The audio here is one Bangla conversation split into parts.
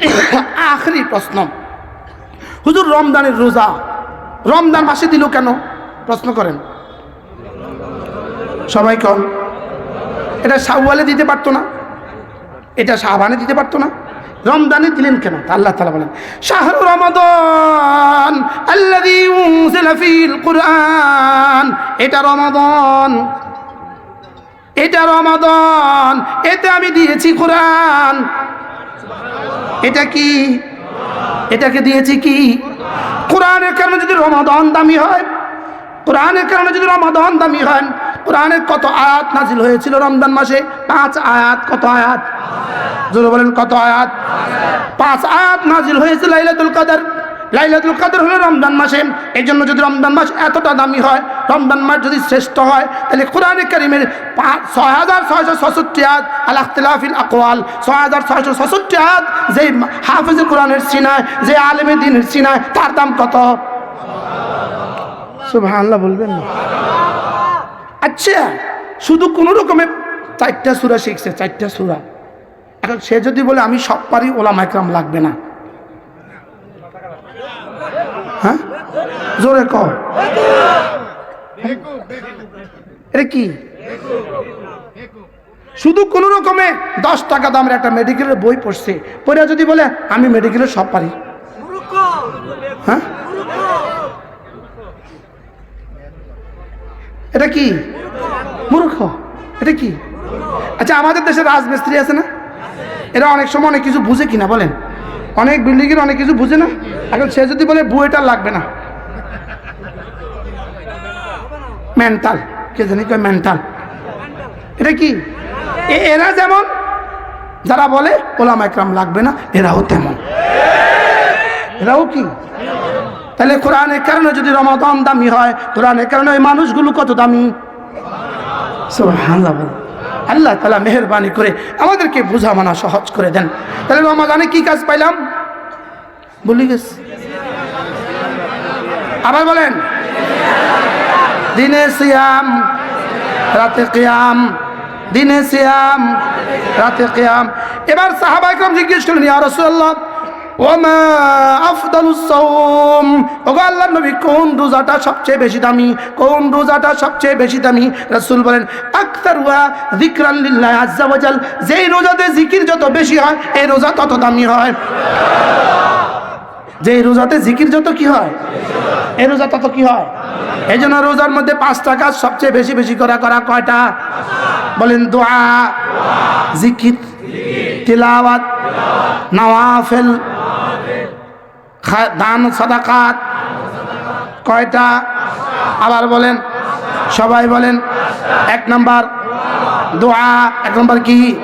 আখরি প্রশ্ন। হুজুর রমদানের রোজা রমদান মাসে দিল কেন? প্রশ্ন করেন। সবাই কম এটা শাহওয়ালে দিতে পারতো না। এটা শাহবানে দিতে পারতো না। রমজানে দিলেন কেন? আল্লাহ তালা বলেন, শাহরু রমাদন ফীল কুরআন। এটা রমাদন। এটা রমাদন। এতে আমি দিয়েছি কোরআন। এটা কি? এটাকে দিয়েছি কি? কোরআনের কারণে যদি রমাদান দামি হয়, কোরআনের কারণে যদি রমাদান দামি হয় কোরআনের কত আয়াত নাজিল হয়েছিল রমজান মাসে? পাঁচ আয়াত, কত আয়াত? জোরে বলেন, কত আয়াত? পাঁচ আয়াত নাজিল হয়েছিল লাইলাতুল কাদার। লাইলাতুল কাদের হলো রমজান মাসে। এই জন্য যদি রমজান মাস এতটা দামি হয়, রমজান মাস যদি শ্রেষ্ঠ হয়, তাহলে কোরআনে কারিমের ছয় হাজার ছয়শো ছষট্টি আয়াত আল আখতিলাফিল আকওয়াল। ছয় হাজার ছয়শো ছষট্টি আয়াত যে হাফিজে কোরআনের সিনায়, যে আলেমে দিনের সিনায়, তার দাম কত? সুবহানাল্লাহ বলবেন না। আচ্ছা শুধু কোনো রকমে চারটা সুরা শিখছে, চারটা সুরা। এখন সে যদি বলে, আমি সব পারি ওলাম একরাম লাগবে না। হ্যাঁ? জোরে ক এটা কি? শুধু কোনো রকমে দশ টাকা দামের একটা মেডিকেলের বই পড়ছে। পড়ে যদি বলে, আমি মেডিকেলের সব পারি। হ্যাঁ? এটা কি? মূর্খ। এটা কি? আচ্ছা আমাদের দেশে রাজমিস্ত্রি আছে না? এরা অনেক সময় অনেক কিছু বুঝে কিনা, বলেন। অনেক বিল্ডিংয়ের অনেক কিছু বুঝে না। এখন সে যদি বলে, বুয়েটা লাগবে না। মেন্টাল কে জানি কয় মেন্টাল এটা কি? এরা যেমন, যারা বলে, ওলাম একরাম লাগবে না, এরাও তেমন। এরাও কি? তাহলে কোরআনের কারণে যদি রমাদান দামি হয় কোরআনের কারণে ওই মানুষগুলো কত দামি? সুবহানাল্লাহ বলে। আল্লাহ তালা মেহরবানি করে আমাদেরকে বোঝা মানা সহজ করে দেন। তাহলে রমাদানে কি কাজ পাইলাম? বলি গেছি। আবার বলেন, দিনে সিয়াম, রাতে কিয়াম, দিনে সিয়াম, রাতে কিয়াম। এবার সাহাবা একরাম জিজ্ঞেস করলেন, ইয়া রাসূলুল্লাহ ওমা আফদালুস ওগো আল্লাহর নবী, কোন রোজাটা সবচেয়ে বেশি দামি? কোন রোজাটা সবচেয়ে বেশি দামি? বলেন আকতারুয়া যেই রোজাতে জিকির যত বেশি হয়, এই রোজা তত দামি হয়। যে রোজাতে জিকির যত কি হয়, এই রোজা তত কি হয়? এই জন্য রোজার মধ্যে পাঁচটা কাজ সবচেয়ে বেশি বেশি করা করা কয়টা? বলেন, দোয়া, জিকির, তিলাওয়াত, নওয়াফেল দান সাদাকাত। কয়টা? আবার বলেন। সবাই বলেন। এক নাম্বার। দোয়া, এক নম্বর কি?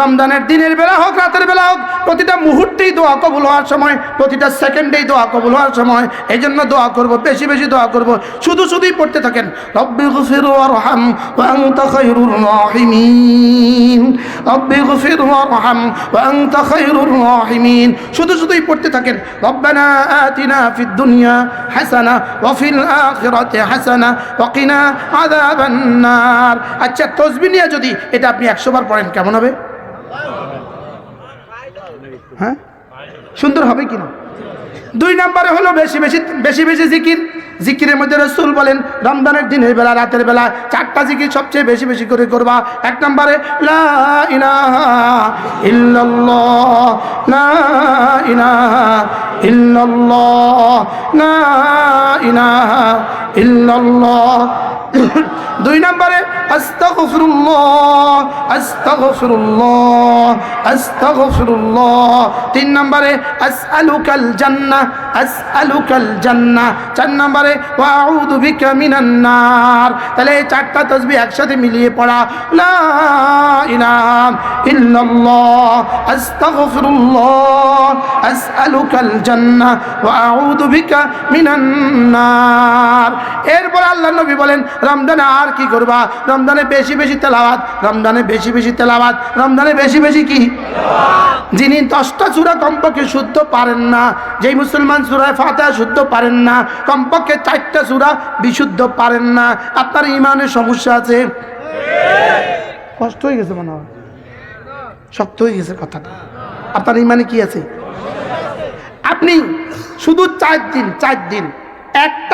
রমজানের দিনের বেলা হোক, রাতের বেলা হোক, প্রতিটা মুহূর্তেই দোয়া কবুল হওয়ার সময়, প্রতিটা সেকেন্ডেই দোয়া কবুল হওয়ার সময়, এই জন্য দোয়া করব, বেশি বেশি দোয়া করব। শুধু শুধুই পড়তে থাকেন। রব্বি গফির ওয়ারহাম ওয়া আনতা খায়রুর রাহিমিন। রব্বি গফির ওয়ারহাম ওয়া আনতা খায়রুর রাহিমিন। শুধু শুধুই পড়তে থাকেন। রব্বানা আতিনা ফিদ দুনিয়া হাসানা, ওয়া ফিল আখিরাতি হাসানা, ওয়া কিনা আযাবান নার। আচ্ছা তসবিহ নিয়ে যদি এটা আপনি 100 বার পড়েন, কেমন হবে? হ্যাঁ? সুন্দর হবে কিনা দুই নম্বরে হলো বেশি বেশি বেশি বেশি জিকির। জিকিরের মধ্যে রসুল বলেন, রমজানের দিনের বেলা, রাতের বেলা চারটা জিকির সবচেয়ে বেশি বেশি করে করবা। এক নম্বরে ইল্লাল্লাহ। দুই নম্বরে তিন নম্বরে আসআলুকাল জান্নাহ চার নম্বরে ওয়া আউযু বিকা মিনান নার তাহলে চারটা তাসবিহ একসাথে মিলিয়ে পড়া। লা ইলাহা ইল্লাল্লাহ। আস্তাগফিরুল্লাহ। আসআলুকাল জান্নাহ ওয়া আউযু বিকা মিনান নার এরপর আল্লাহ নবী বলেন, রমজানে আর কি করবা? রমজানে বেশি বেশি তেলাওয়াত। রমজানে বেশি বেশি তেলাওয়াত। রমজানে বেশি বেশি কি? যিনি দশটা চূড়া কমপক্ষে শুদ্ধ পারেন না, যেই মুসলমান চূড়ায় ফাতে শুদ্ধ পারেন না, কমপক্ষে চারটা সুরা বিশুদ্ধ পারেন না। আপনার ইমানের সমস্যা আছে? কষ্ট হয়ে গেছে মনে হয়। শক্ত হয়ে গেছে কথাটা। আপনার ইমানে কি আছে? আপনি শুধু চার দিন চার দিন, একটা